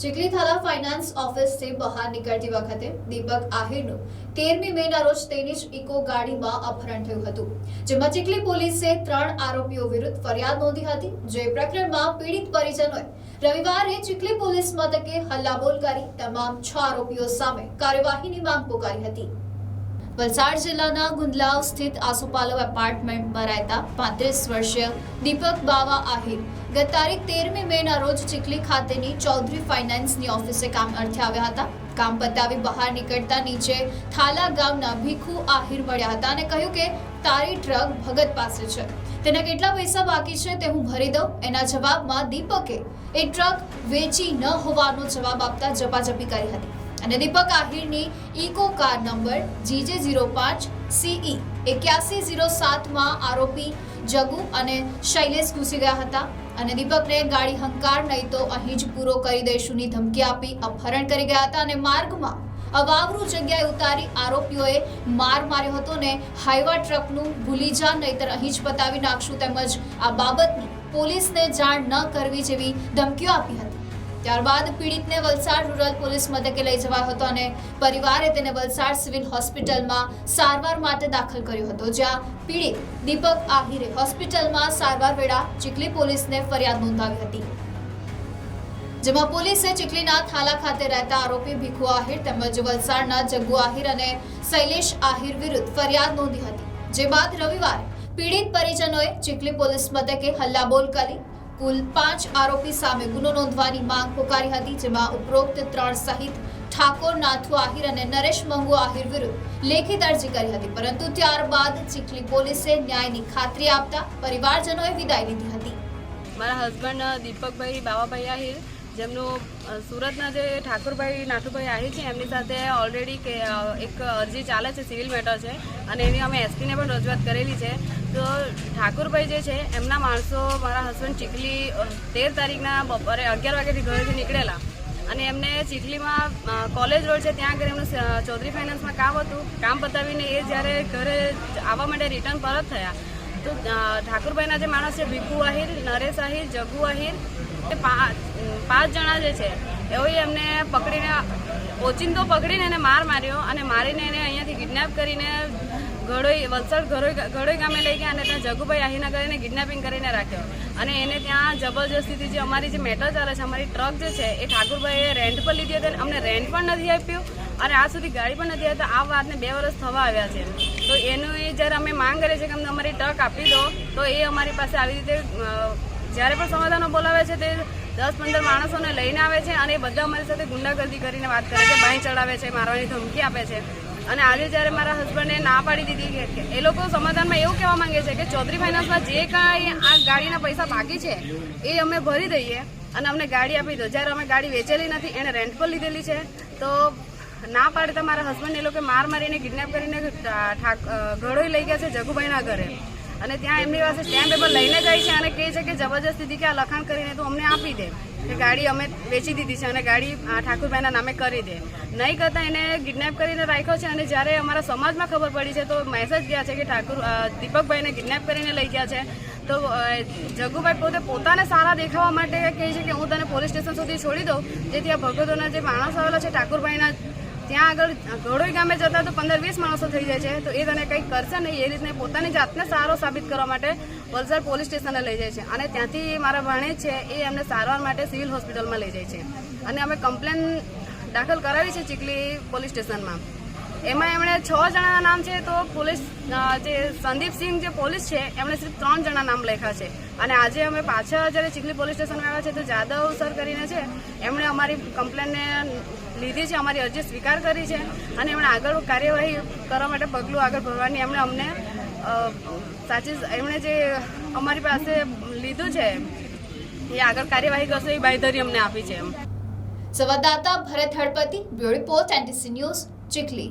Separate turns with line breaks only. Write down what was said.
Chikhli Thala finance ઓફિસથી બહાર નીકળતી વખતે દીપક આહિરનું તેરમી મેના રોજ તેની જ ઇકો ગાડીમાં અપહરણ થયું હતું, જેમાં ચીખલી પોલીસે ત્રણ આરોપીઓ વિરુદ્ધ ફરિયાદ નોંધી હતી. જે પ્રકરણમાં પીડિત પરિજનોએ રવિવારે ચીખલી પોલીસ મથકે હલ્લાબોલ કરી તમામ છ આરોપીઓ સામે કાર્યવાહીની માંગ પુકારી હતી. વલસાડ જિલ્લાના ગુંદલાવ સ્થિત આસુપાલવ એપાર્ટમેન્ટમાં રહેતા પાંત્રીસ વર્ષીય દીપક બાવા આહિર ગત તારીખ તેરમી મેના રોજ ચીખલી ખાતેની ચૌધરી ફાઇનાન્સની ઓફિસે કામ અર્થે આવ્યા હતા. કામ પતાવી બહાર નીકળતા નીચે થાલા ગામના ભીખુ આહિર મળ્યા હતા અને કહ્યું કે, તારી ટ્રક ભગત પાસે છે. તેના કેટલા પૈસા બાકી છે તે હું ભરી દઉં. એના જવાબમાં દીપકે એ ટ્રક વેચી ન હોવાનો જવાબ આપતા ઝપાઝપી કરી હતી. અને Deepak આહિરની Eco car number GJ zero પાંચ સીઈ એક્યાસી ઝીરો સાતમાં આરોપી જગુ અને શૈલેષ ઘૂસી ગયા હતા. અને દીપકને ગાડી હંકાર નહીં તો અહીં જ પૂરો કરી દઈશુંની ધમકી આપી, અપહરણ કરી ગયા હતા અને માર્ગમાં અવાવરૂ જગ્યાએ ઉતારી આરોપીઓએ માર માર્યો હતો ને હાઈવા ટ્રકનું ભૂલી જા નહીતર અહીં જ પતાવી નાખશું તેમજ આ બાબતની પોલીસને જાણ ન કરવી જેવી ધમકીઓ આપી હતી. ત્યારબાદ પીડિતને વલસાડ રૂરલ પોલીસ મથકે લઈ જવાયો હતો અને પરિવારે તેને વલસાડ સિવિલ હોસ્પિટલમાં સારવાર માટે દાખલ કર્યો હતો, જ્યાં પીડિત દીપક આહિરે હોસ્પિટલમાં સારવાર વેળા ચીખલી પોલીસને ફરિયાદ નોંધાવી હતી. જેમાં પોલીસે ચીખલીના થાલા ખાતે રહેતા આરોપી ભીખુ આહિર તેમજ વલસાડના જગ્ગુ આહિર અને શૈલેષ આહિર વિરુદ્ધ ફરિયાદ નોંધી હતી. જે બાદ રવિવારે પીડિત પરિજનોએ ચીખલી પોલીસ મથકે હલ્લાબોલ કરી કુલ પાંચ આરોપી સામે ગુનો નોંધવાની માંગ પોકારી હતી, જેમાં ઉપરોક્ત ત્રણ સહિત ઠાકોર, નાથુ આહિર અને નરેશ મંગુ આહિર વિરુદ્ધ લેખિત અરજી કરી હતી. પરંતુ ત્યારબાદ ચીખલી પોલીસે ન્યાયની ખાતરી આપતા પરિવારજનોએ વિદાય લીધી હતી.
મારા હસબન્ડ દીપકભાઈ બાવાભાઈ આહિર, જેમનું સુરતના જે ઠાકુરભાઈ, નાથુભાઈ આહિર છે, એમની સાથે ઓલરેડી કે એક અરજી ચાલે છે સિવિલ મેટર છે. અને એની અમે એસપીને પણ રજૂઆત કરેલી છે. તો ઠાકુરભાઈ જે છે, એમના માણસો, મારા હસબન્ડ ચીખલી તેર તારીખના બપોરે અગિયાર વાગ્યાથી ઘરેથી નીકળેલા. અને એમને ચીખલીમાં કોલેજ રોડ છે, ત્યાં આગળ એમનું ચૌધરી ફાઇનાન્સમાં કામ હતું. કામ પતાવીને એ જ્યારે ઘરે આવવા માટે રિટર્ન પરત થયા, તો ઠાકુરભાઈના જે માણસ છે, ભીખુ આહિર, નરેશ આહિર, જગુ આહિર, એ પાંચ જણા જે છે, એઓએ એમને પકડીને, ઓચિંતો પકડીને એને માર માર્યો અને મારીને એને અહીંયાથી કિડનેપ કરીને ઘડોઈ વલસાડ ઘડોઈ ઘડોઈ ગામે લઈ ગયા અને ત્યાં જગુભાઈ આહીના કરીને કિડનેપિંગ કરીને રાખ્યો. અને એને ત્યાં જબરજસ્તીથી જે અમારી જે મેટર ચાલે છે, અમારી ટ્રક જે છે, એ ઠાકુરભાઈએ રેન્ટ પર લીધી હતી અમને રેન્ટ પણ નથી આપ્યું. અને આ સુધી ગાડી પણ નથી આપતા આ વાતને બે વર્ષ થવા આવ્યા છે. તો એનું એ જ્યારે અમે માંગ કરીએ છીએ કે અમને અમારી ટ્રક આપી દો, તો એ અમારી પાસે આવી રીતે જ્યારે પણ સમાધાનો બોલાવે છે, તે દસ પંદર માણસોને લઈને આવે છે અને એ બધા અમારી સાથે ગુંડાગર્દી કરીને વાત કરે છે બાઈ ચડાવે છે, મારવાની ધમકી આપે છે. અને આજે જ્યારે મારા હસબન્ડે ના પાડી દીધી કે- એ લોકો સમાધાનમાં એવું કહેવા માંગે છે કે ચૌધરી ફાઇનાન્સમાં જે કાંઈ આ ગાડીના પૈસા બાકી છે, એ અમે ભરી દઈએ અને અમને ગાડી આપી દો. જ્યારે અમે ગાડી વેચેલી નથી એણે રેન્ટ પર લીધેલી છે. તો ના પાડતા મારા હસબન્ડ એ લોકો માર મારીને કિડનેપ કરીને ઘડોઈ લઈ ગયા છે જગુભાઈના ઘરે. અને ત્યાં એમની પાસે સ્ટેમ્પ પેપર લઈને જાય છે અને કહે છે કે જબરજસ્તીથી કે આ લખાણ કરીને તું અમને આપી દે. કે ગાડી અમે વેચી દીધી છે અને ગાડી ઠાકુરભાઈના નામે કરી દે. નહીં કરતાં એને કિડનેપ કરીને રાખ્યો છે અને જ્યારે અમારા સમાજમાં ખબર પડી છે તો મેસેજ ગયા છે કે ઠાકુર દીપકભાઈને કિડનેપ કરીને લઈ ગયા છે. તો જગુભાઈ પોતે પોતાને સારા દેખાવા માટે કહે છે કે હું તને પોલીસ સ્ટેશન સુધી છોડી દઉં, જેથી આ ભગતોના જે માણસ આવેલા છે ઠાકુરભાઈના ત્યાં આગળ ઘડોઈ ગામે જતા તો પંદર વીસ માણસો થઈ જાય છે, તો એ તને કંઈક કરશે નહીં, એ રીતને પોતાની જાતને સારો સાબિત કરવા માટે વલસાડ પોલીસ સ્ટેશને લઈ જાય છે. અને ત્યાંથી મારા ભાણેજ છે, એ એમને સારવાર માટે સિવિલ હોસ્પિટલમાં લઈ જાય છે. અને અમે કમ્પ્લેન દાખલ કરાવી છે ચીખલી પોલીસ સ્ટેશનમાં. એમાં એમણે છ જણાના નામ છે, તો પોલીસ જે સંદીપસિંહ જે પોલીસ છે, એમણે સિર્ફ ત્રણ જણા નામ લખ્યા છે. અને આજે અમે પાછા જ્યારે ચીખલી પોલીસ સ્ટેશનમાં આવ્યા છે, તો જાદવ સર કરીને છે, એમણે અમારી કમ્પ્લેનને લીધી છે, અમારી અરજી સ્વીકાર કરી છે અને એમણે આગળ કાર્યવાહી કરવા માટે પગલું આગળ ભરવાની એમણે અમને સાચી એમણે જે અમારી પાસે લીધું છે, એ આગળ કાર્યવાહી કરશે એ બાંયધરી અમને આપી છે એમ.
સંવાદદાતા Bharat Halpati, bureau report, NTC news, Chikhli.